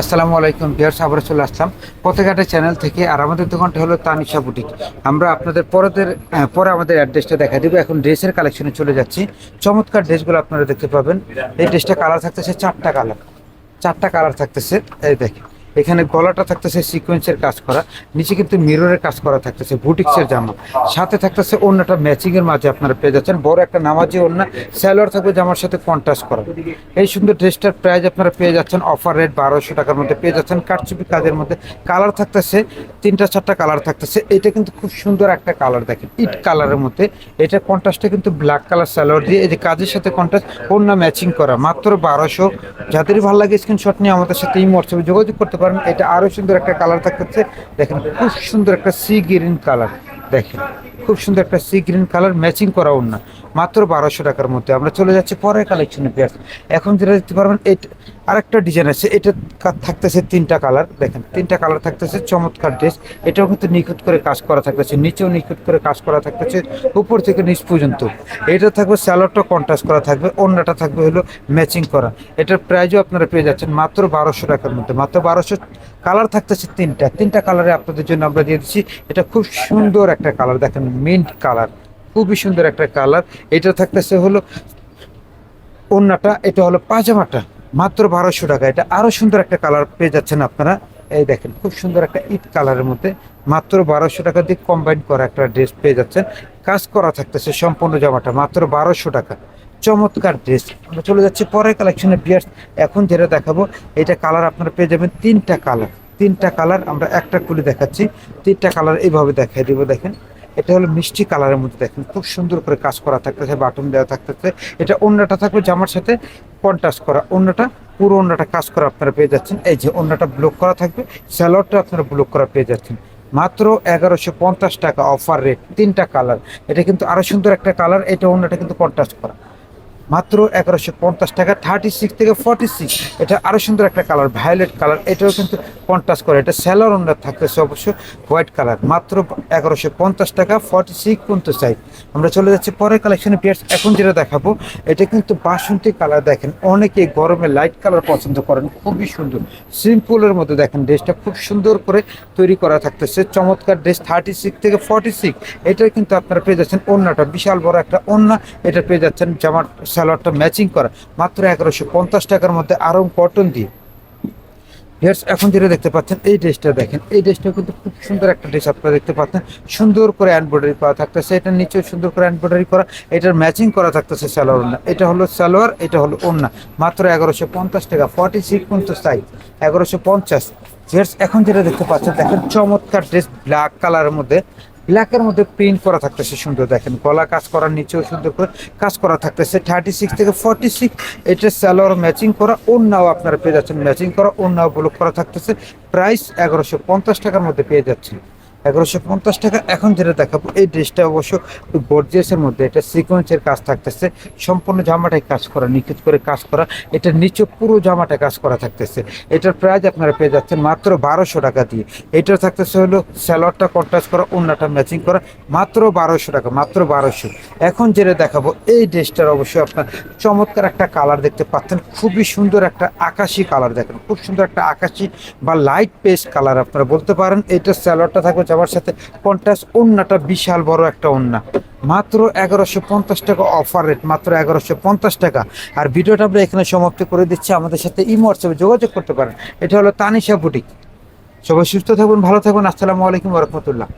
আসসালামু আলাইকুম বিহার আবার চলে আসলাম পথেঘাটে চ্যানেল থেকে, আর আমাদের দোকানটা হলো তানিশা বুটিক। আমরা আপনাদের পরের পরে আমাদের অ্যাড্রেসটা দেখা দেবো। এখন ড্রেসের কালেকশনে চলে যাচ্ছি। চমৎকার ড্রেসগুলো আপনারা দেখতে পাবেন। এই ড্রেসটা কালার থাকতেছে চারটা কালার। চারটা কালার থাকতেছে। এই দেখেন। এখানে গলাটা থাকতেছে সিকোয়েন্সের কাজ করা নিচে কিন্তু মিররের কাজ করা থাকতেছে বুটিক্সের জামা। সাথে থাকতেছে অন্যটা ম্যাচিং এর মাঝে আপনারা পেয়ে যাচ্ছেন। বড় একটা নামাজি অন্য স্যালোয়ার থাকবে জামার সাথে কন্ট্রাস্ট করা। এই সুন্দর ড্রেসটার প্রাইস আপনারা পেয়ে যাচ্ছেন অফার রেট বারোশো টাকার মধ্যে পেয়ে যাচ্ছেন কাটচুপি কাজের মধ্যে। কালার থাকতেছে তিনটা চারটা কালার থাকতেছে। এটা কিন্তু খুব সুন্দর একটা কালার দেখেন ইট কালারের মধ্যে। এটা কন্ট্রাস্টে কিন্তু ব্ল্যাক কালার স্যালোয়ার দিয়ে এই যে কাজের সাথে কন্ট্রাস্ট অন্য ম্যাচিং করা। মাত্র বারোশো। যাদের ভালো লাগে স্ক্রিনশট নিয়ে আমাদের সাথে এই হোয়াটসঅ্যাপে যোগাযোগ করতে পারেন। এটা আরও সুন্দর একটা কালার থাকতেছে। দেখেন খুব সুন্দর একটা সি গ্রিন কালার দেখেন। খুব সুন্দর একটা সি গ্রিন কালার ম্যাচিং করা অন্য মাত্র বারোশো টাকার মধ্যে। আমরা চলে যাচ্ছি পরের কালেকশনে পেঁয়াজ এখন যেটা দেখতে পারবেন এই আরেকটা ডিজাইন আছে। এটা থাকতেছে তিনটা কালার দেখেন, তিনটা কালার থাকতেছে, চমৎকার ড্রেস এটাও কিন্তু নিখুঁত করে কাজ করা থাকতেছে, নিচেও নিখুঁত করে কাজ করা থাকতেছে, উপর থেকে নিচ পর্যন্ত। এটা থাকবে স্যালোডটা কন্ট্রাস্ট করা থাকবে অন্যটা থাকবে হলো ম্যাচিং করা। এটার প্রাইজও আপনারা পেয়ে যাচ্ছেন মাত্র বারোশো টাকার মধ্যে। মাত্র বারোশো কালার থাকতেছে তিনটা। তিনটা কালারে আপনাদের জন্য আমরা দিয়ে দিচ্ছি। এটা খুব সুন্দর একটা কালার দেখেন মিন্ট কালার, খুবই সুন্দর একটা কালার। এটা থাকতেছে হলো ওন্নাটা, এটা হলো পাজামাটা, মাত্র বারোশো টাকা। এটা আরও সুন্দর একটা কালার পেয়ে যাচ্ছেন আপনারা। এই দেখেন, খুব সুন্দর একটা ইট কালারের মধ্যে মাত্র বারোশো টাকা দিয়ে কম্বাইন করা একটা ড্রেস পেয়ে যাচ্ছেন। কাজ করা থাকতেছে সম্পূর্ণ জামাটা, মাত্র বারোশো টাকা। চমৎকার ড্রেস আমরা চলে যাচ্ছি পরের কালেকশনে বিয়ার্স। এখন যেটা দেখাবো, এটা কালার আপনারা পেয়ে যাবেন তিনটা কালার। তিনটা কালার আমরা একটা খুলে দেখাচ্ছি। তিনটা কালার এইভাবে দেখাই দিব, দেখেন। এটা হলো মিষ্টি কালারের মধ্যে দেখেন, খুব সুন্দর করে কাজ করা থাকতেছে বাটন দেওয়া থাকতেছে। এটা অন্যটা থাকবে জামার সাথে কন্ট্রাস্ট করা, অন্যটা, পুরো অন্যটা কাজ করা আপনারা পেয়ে যাচ্ছেন। এই যে অন্যটা ব্লক করা থাকবে স্যালোয়ারটা আপনারা ব্লক করা পেয়ে যাচ্ছেন। মাত্র এগারোশো পঞ্চাশ টাকা অফার রেট তিনটা কালার এটা কিন্তু আরও সুন্দর একটা কালার এটা অন্যটা কিন্তু কন্ট্রাস্ট করা। মাত্র এগারোশো পঞ্চাশ টাকা থার্টি সিক্স থেকে ফর্টি সিক্স এটা আরও সুন্দর একটা কালার ভায়োলেট কালার এটাও কিন্তু কন্ট্রাস্ট করে, এটা স্যালোর অন্ডার থাকতেছে অবশ্য হোয়াইট কালার মাত্র এগারোশো পঞ্চাশ টাকা ফর্টি সিক্স পর্যন্ত চাই। আমরা চলে যাচ্ছি পরের কালেকশনে পিয়ার্স এখন যেটা দেখাবো, এটা কিন্তু বাসন্তী কালার দেখেন অনেকে গরমে লাইট কালার পছন্দ করেন, খুবই সুন্দর। সিম্পলের মধ্যে দেখেন ড্রেসটা খুব সুন্দর করে তৈরি করা থাকতেছে, চমৎকার ড্রেস থার্টি সিক্স থেকে ফর্টি সিক্স এটা কিন্তু আপনারা পেয়ে যাচ্ছেন অন্যটা বিশাল বড় একটা অন্য এটা পেয়ে যাচ্ছেন জামার সালোয়ারটা ম্যাচিং করা, মাত্র এগারোশো পঞ্চাশ টাকার মধ্যে আরং কটন দিয়ে। ভিউয়ার্স এখন যেটা দেখতে পাচ্ছেন, এই ড্রেসটা দেখেন। এই ড্রেসটা কিন্তু খুব সুন্দর একটা ড্রেস আপনারা দেখতে পাচ্ছেন। সুন্দর করে এমব্রয়ডারি করা থাকতেছে। এটার নিচেও সুন্দর করে এমব্রয়ডারি করা। এটার ম্যাচিং করা থাকতেছে সালোয়ার ওনা এটা হলো সালোয়ার, এটা হলো ওনা মাত্র এগারোশো পঞ্চাশ টাকা ফর্টি সিক্স পর্যন্ত সাইজ এগারোশো পঞ্চাশ। ভিউয়ার্স এখন যেটা দেখতে পাচ্ছেন, দেখেন চমৎকার ড্রেস ব্ল্যাক কালারের মধ্যে। ব্ল্যাকের মধ্যে প্রিন্ট করা থাকতেছে সুন্দর দেখেন, গলা কাজ করার নিচেও সুন্দর করে কাজ করা থাকতেছে। থার্টি সিক্স থেকে ফর্টি সিক্স এটা স্যালোয়ার ম্যাচিং করা, অন্যও আপনারা পেয়ে যাচ্ছেন ম্যাচিং করা, অন্যও ব্লক করা থাকতেছে। প্রাইস এগারোশো পঞ্চাশ টাকার মধ্যে পেয়ে যাচ্ছেন। এগারোশো পঞ্চাশ টাকা। এখন যেটা দেখাবো, এই ড্রেসটা অবশ্য গর্জিয়াসের মধ্যে, এটা সিকোয়েন্সের কাজ থাকতেছে। সম্পূর্ণ জামাটাই কাজ করা, নিখুঁত করে কাজ করা। এটার নিচে পুরো জামাটা কাজ করা থাকতেছে। এটার প্রাইস আপনারা পেয়ে যাচ্ছেন মাত্র বারোশো টাকা দিয়ে। এটার থাকতেছে হলো স্যালোয়ারটা কন্ট্রাস্ট করা অন্যটা ম্যাচিং করা, মাত্র বারোশো টাকা, মাত্র বারোশো। এখন যেটা দেখাবো, এই ড্রেসটার অবশ্যই আপনার চমৎকার একটা কালার দেখতে পাচ্ছেন। খুবই সুন্দর একটা আকাশি কালার দেখেন। খুব সুন্দর একটা আকাশি বা লাইট পেস্ট কালার আপনারা বলতে পারেন। এটা স্যালোয়ারটা থাকবে জামার সাথে কন্ট্রাস্ট অন্যটা বিশাল বড় একটা অন্যা মাত্র এগারোশো পঞ্চাশ টাকা অফার রেট মাত্র এগারোশো পঞ্চাশ টাকা। আর ভিডিওটা আমরা এখানে সমাপ্ত করে দিচ্ছি। আমাদের সাথে ইমো হোয়াটসঅ্যাপে যোগাযোগ করতে পারেন। এটা হলো তানিশা বুটিক। সবাই সুস্থ থাকুন, ভালো থাকুন। আসসালামু আলাইকুম রহমতুল্লাহ।